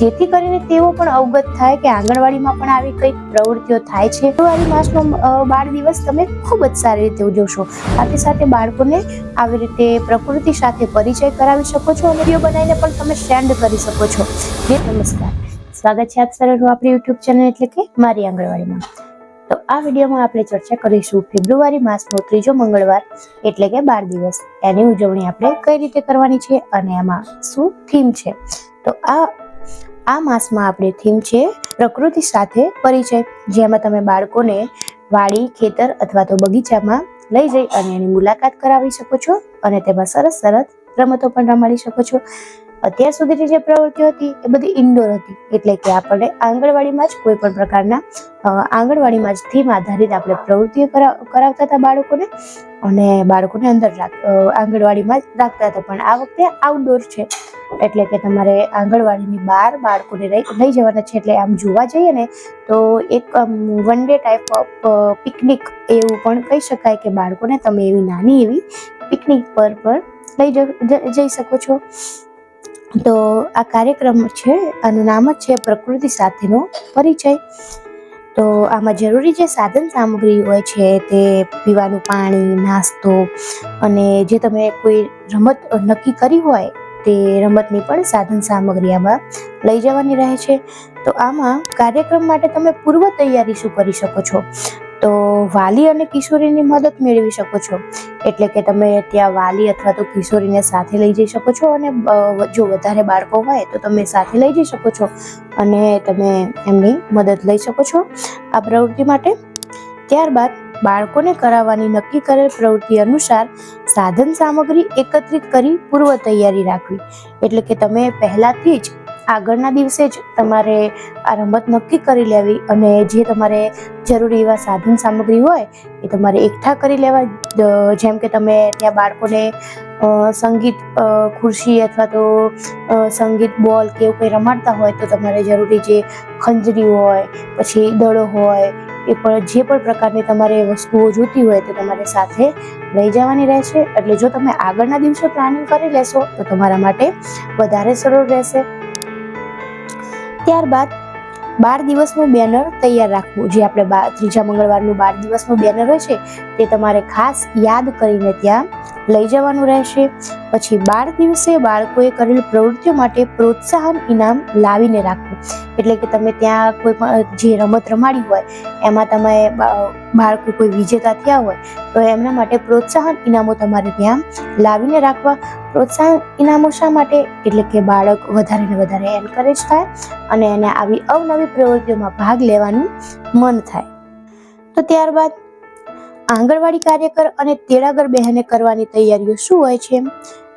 જેથી કરીને તેઓ પણ અવગત થાય કે આંગણવાડીમાં પણ આવી કંઈક પ્રવૃત્તિઓ થાય છે. ફેબ્રુઆરી માસનો બાળ દિવસ તમે ખૂબ જ સારી રીતે ઉજવશો. સાથે સાથે બાળકોને આવી રીતે પ્રકૃતિ સાથે પરિચય કરાવી શકો છો અને વીડિયો બનાવીને પણ તમે સેન્ડ કરી શકો છો. જે નમસ્કાર. સ્વાગત છે આપ સર્વનું આપણી યુટ્યુબ ચેનલ એટલે કે મારી આંગણવાડીમાં. તો આ વિડીયોમાં આપણે ચર્ચા કરીશું ફેબ્રુઆરી માસનો ત્રીજો મંગળવાર એટલે કે બાળ દિવસ. એની ઉજવણી આપણે કઈ રીતે કરવાની છે અને એમાં શું થીમ છે? તો આ આ માસમાં આપણે થીમ છે પ્રકૃતિ સાથે પરિચય, જેમાં તમે બાળકોને વાડી, ખેતર અથવા તો બગીચામાં લઈ જઈ અને એની મુલાકાત કરાવી શકો છો અને તેમાં સરસ સરસ રમતો પણ રમાડી શકો છો. અત્યાર સુધીની જે પ્રવૃત્તિઓ હતી એ બધી ઇન્ડોર હતી. એટલે કે આપણે આંગણવાડીમાં જ કોઈ પણ પ્રકારના આંગણવાડીમાં જ થીમ આધારિત આપણે પ્રવૃત્તિઓ કરા- કરાવતા હતા બાળકોને અને બાળકોને અંદર આંગણવાડીમાં જ રાખતા હતા. પણ આ વખતે આઉટડોર છે. એટલે કે તમારે આંગણવાડીની બહાર બાળકોને લઈ જવાના છે. એટલે આમ જોવા જઈએ ને, તો એક one day type of picnic એવું પણ કહી શકાય કે બાળકોને તમે એવી નાની એવી પિકનિક પર પણ લઈ જઈ શકો છો. તો આ કાર્યક્રમ છે, આનું નામ જ છે પ્રકૃતિ સાથેનો પરિચય. તો આમાં જરૂરી જે સાધન સામગ્રી હોય છે તે પીવાનું પાણી, નાસ્તો અને જે તમે કોઈ રમત નક્કી કરી હોય તે રમતની પણ સાધન સામગ્રી આમાં લઈ જવાની રહે છે. તો આમાં કાર્યક્રમ માટે તમે પૂર્વ તૈયારી શું કરી શકો છો? તો વાલી અને કિશોરીની મદદ મેળવી શકો છો. એટલે કે તમે ત્યાં વાલી અથવા તો કિશોરીને સાથે લઈ જઈ શકો છો અને જો વધારે બાળકો હોય તો તમે સાથે લઈ જઈ શકો છો અને તમે એમની મદદ લઈ શકો છો આ પ્રવૃત્તિ માટે. ત્યારબાદ બાળકોને કરાવવાની નક્કી કરેલ પ્રવૃત્તિ અનુસાર સાધન સામગ્રી એકત્રિત કરી પૂર્વ તૈયારી રાખવી. એટલે કે તમે પહેલાથી જ આગળના દિવસે જ તમારે આ રમત નક્કી કરી લેવી અને જે તમારે જરૂરી એવા સાધન સામગ્રી હોય એ તમારે એકઠા કરી લેવા. જેમ કે તમે ત્યાં બાળકોને સંગીત ખુરશી અથવા તો સંગીત બોલ કે એવું કંઈ રમાડતા હોય તો તમારે જરૂરી જે ખંજરી હોય, પછી દડો હોય, એ પણ જે પણ પ્રકારની તમારે વસ્તુઓ જોતી હોય તો તમારે સાથે લઈ જવાની રહેશે. એટલે જો તમે આગળના દિવસે પ્લાનિંગ કરી લેશો તો તમારા માટે વધારે સરળ રહેશે. ત્યારબાદ બાર દિવસનું બેનર તૈયાર રાખવું. જે આપણે ત્રીજા મંગળવારનું બાર દિવસનું બેનર હોય છે, તે તમારે ખાસ યાદ કરીને ત્યાં લઈ જવાનું રહેશે. પછી બાર દિવસે બાળકોએ કરેલ પ્રવૃત્તિઓ માટે પ્રોત્સાહન ઇનામ લાવીને રાખવું. એટલે કે તમે ત્યાં કોઈ પણ, જે રમત રમાડી હોય, એમાં તમે બાળકો કોઈ વિજેતા થયા હોય તો એમના માટે પ્રોત્સાહન ઇનામો તમારે ત્યાં લાવીને રાખવા. પ્રોત્સાહન ઇનામો શા માટે? એટલે કે બાળક વધારે ને વધારે એન્કરેજ થાય અને એને આવી અવનવી પ્રવૃત્તિઓમાં ભાગ લેવાનું મન થાય. તો ત્યારબાદ આંગણવાડી કાર્યકર અને તેડાગર બહેને કરવાની તૈયારીઓ શું હોય છે?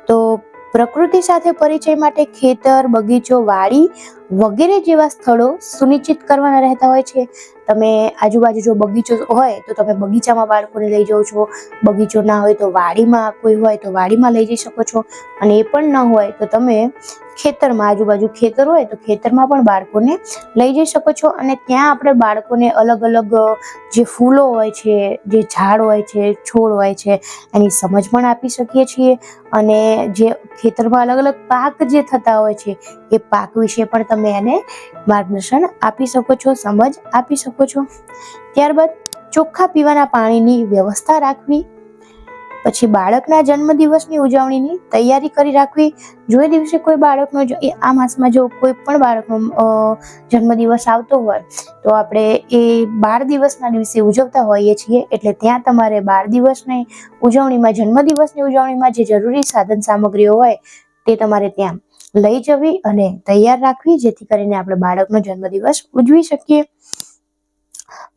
તો પ્રકૃતિ સાથે પરિચય માટે ખેતર, બગીચો, વાડી વગેરે જેવા સ્થળો સુનિશ્ચિત કરવાના રહેતા હોય છે. તમે આજુબાજુ જો બગીચો હોય તો તમે બગીચામાં બાળકોને લઈ જાઓ છો. બગીચો ના હોય તો વાડીમાં કોઈ હોય તો વાડીમાં લઈ જઈ શકો છો. અને એ પણ ન હોય તો તમે ખેતરમાં આજુબાજુ ખેતર હોય તો ખેતરમાં પણ બાળકોને લઈ જઈ શકો છો. અને ત્યાં આપણે બાળકોને અલગ અલગ જે ફૂલો હોય છે, જે ઝાડ હોય છે, છોડ હોય છે, એની સમજ પણ આપી શકીએ છીએ. અને જે ખેતરમાં અલગ અલગ પાક જે થતા હોય છે એ પાક વિશે પણ તમે એને માર્ગદર્શન આપી શકો છો, સમજ આપી શકો છો. ત્યારબાદ ચોખ્ખા પીવાના પાણીની વ્યવસ્થા રાખવી, પછી બાળકના જન્મદિવસની ઉજવણીની તૈયારી કરી રાખવી. જો દિવસે કોઈ બાળકનો જો આ માસમાં જો કોઈ પણ બાળકનો જન્મદિવસ આવતો હોય, તો આપણે એ બાળ દિવસના દિવસે ઉજવતા હોઈએ છીએ. એટલે ત્યાં તમારે બાળ દિવસની ઉજવણીમાં, જન્મદિવસની ઉજવણીમાં જે જરૂરી સાધન સામગ્રીઓ હોય, તે તમારે ત્યાં લઈ જવી અને તૈયાર રાખવી, જેથી કરીને આપણે બાળકનો જન્મદિવસ ઉજવી શકીએ.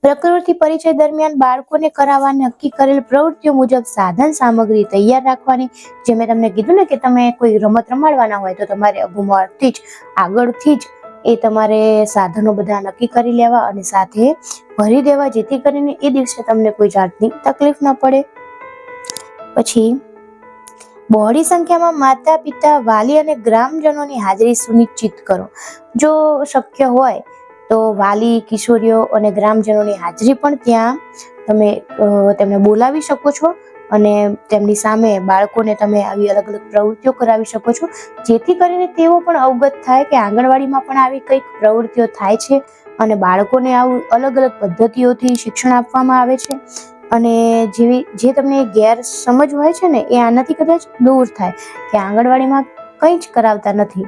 પ્રકૃતિ પરિચય દરમિયાન બાળકોને કરાવવા નક્કી કરેલ પ્રવૃત્તિઓ મુજબ સાધન સામગ્રી તૈયાર રાખવાની. જે મેં તમને કીધું ને કે તમે કોઈ રમત રમાડવાના હોય તો તમારે અગુમારથી જ આગળથી જ એ તમારે સાધનો બધા નક્કી કરી લેવા અને સાથે ભરી દેવા, જેથી કરીને એ દિવસે તમને કોઈ જાતની તકલીફ ન પડે. પછી બહોળી સંખ્યામાં માતા, પિતા, વાલી અને ગ્રામજનોની હાજરી સુનિશ્ચિત કરો. જો શક્ય હોય તો વાલી, કિશોરીઓ અને ગ્રામજનોની હાજરી પણ ત્યાં તમે તેમને બોલાવી શકો છો અને તેમની સામે બાળકોને તમે આવી અલગ અલગ પ્રવૃત્તિઓ કરાવી શકો છો. જેથી કરીને તેઓ પણ અવગત થાય કે આંગણવાડીમાં પણ આવી કંઈક પ્રવૃત્તિઓ થાય છે અને બાળકોને આવું અલગ અલગ પદ્ધતિઓથી શિક્ષણ આપવામાં આવે છે. અને જેવી, જે તમને ગેરસમજ હોય છે ને, એ આનાથી કદાચ દૂર થાય કે આંગણવાડીમાં કંઈ જ કરાવતા નથી.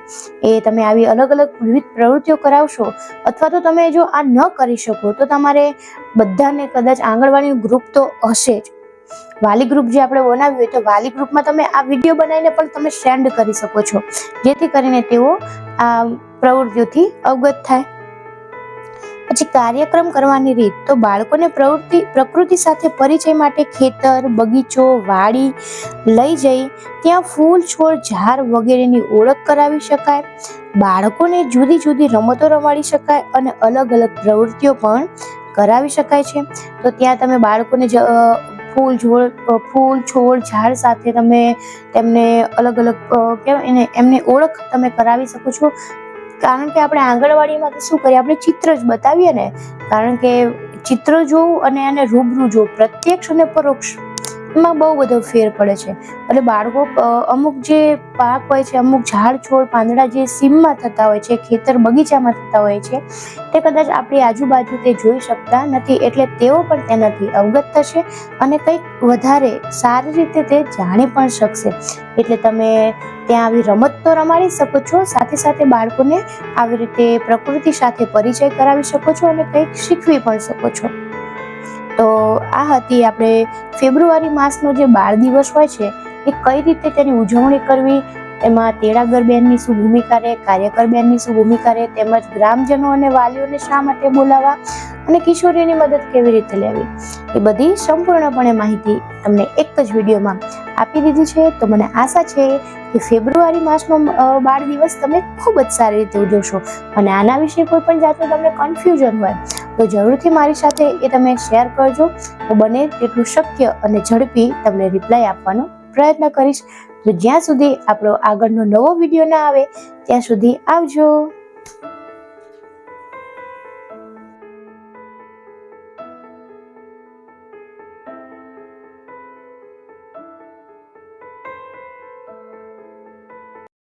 એ તમે આવી અલગ અલગ વિવિધ પ્રવૃત્તિઓ કરાવશો અથવા તો તમે જો આ ન કરી શકો, તો તમારે બધાને કદાચ આંગણવાડીનું ગ્રુપ તો હશે જ. વાલી ગ્રુપ જે આપણે બનાવ્યું હોય તો વાલી ગ્રુપમાં તમે આ વીડિયો બનાવીને પણ તમે સેન્ડ કરી શકો છો. જેથી કરીને તેઓ આ પ્રવૃત્તિઓથી અવગત થાય. પછી કાર્યક્રમ કરવાની રીત તો બાળકોને પ્રવૃત્તિ પ્રકૃતિ સાથે પરિચય માટે ખેતર બગીચો વાડી લઈ જઈ ત્યાં ફૂલ છોડ ઝાડ વગેરેની ઓળખ કરાવી શકાય. બાળકોને જુદી જુદી રમતો રમાડી શકાય અને અલગ અલગ પ્રવૃત્તિઓ પણ કરાવી શકાય છે. તો ત્યાં તમે બાળકોને ફૂલ છોડ ફૂલ છોડ ઝાડ સાથે તમે તેમને અલગ અલગ અ, કહેવાય ને એમની ઓળખ તમે કરાવી શકો છો. કારણ કે આપણે આંગણવાડીમાં શું કરીએ? આપણે ચિત્ર જ બતાવીએ ને. કારણ કે ચિત્ર જોવું અને એને રૂબરૂ જોવું, પ્રત્યક્ષ અને પરોક્ષ. એમાં બહુ બધો ફેર પડે છે. એટલે બાળકો અમુક જે પાક હોય છે, અમુક ઝાડ, છોડ, પાંદડા જે સીમમાં થતા હોય છે, ખેતર બગીચામાં થતા હોય છે, તે કદાચ આપણી આજુબાજુ તે જોઈ શકતા નથી. એટલે તેઓ પણ તેનાથી અવગત થશે અને કંઈક વધારે સારી રીતે તે જાણી પણ શકશે. એટલે તમે ત્યાં આવી રમત તો રમાડી શકો છો, સાથે સાથે બાળકોને આવી રીતે પ્રકૃતિ સાથે પરિચય કરાવી શકો છો અને કંઈક શીખવી પણ શકો છો. તો આ હતી આપણે ફેબ્રુઆરી માસનો જે બાળ દિવસ હોય છે, એ કઈ રીતે તેની ઉજવણી કરવી? એમાં તેડાગર બહેનની શું ભૂમિકા રહે, કાર્યકર બહેનની શું ભૂમિકા રહે, તેમજ ગ્રામજનો અને વાલીઓને શા માટે બોલાવવા અને કિશોરીઓની મદદ કેવી રીતે લેવી? એ બધી સંપૂર્ણપણે માહિતી તમને એક જ વિડીયોમાં આપી દીધી છે. તો મને આશા છે કે ફેબ્રુઆરી માસનો બાળ દિવસ તમે ખૂબ જ સારી રીતે ઉજવશો. અને આના વિશે કોઈ પણ જાતનું તમને કન્ફ્યુઝન હોય તો જરૂરથી મારી સાથે એ તમે શેર કરજો. હું બને તેટલું શક્ય અને ઝડપી તમને રિપ્લાય આપવાનો પ્રયત્ન કરીશ. તો જ્યાં સુધી આપણો આગળનો નવો વીડિયો ના આવે, ત્યાં સુધી આવજો.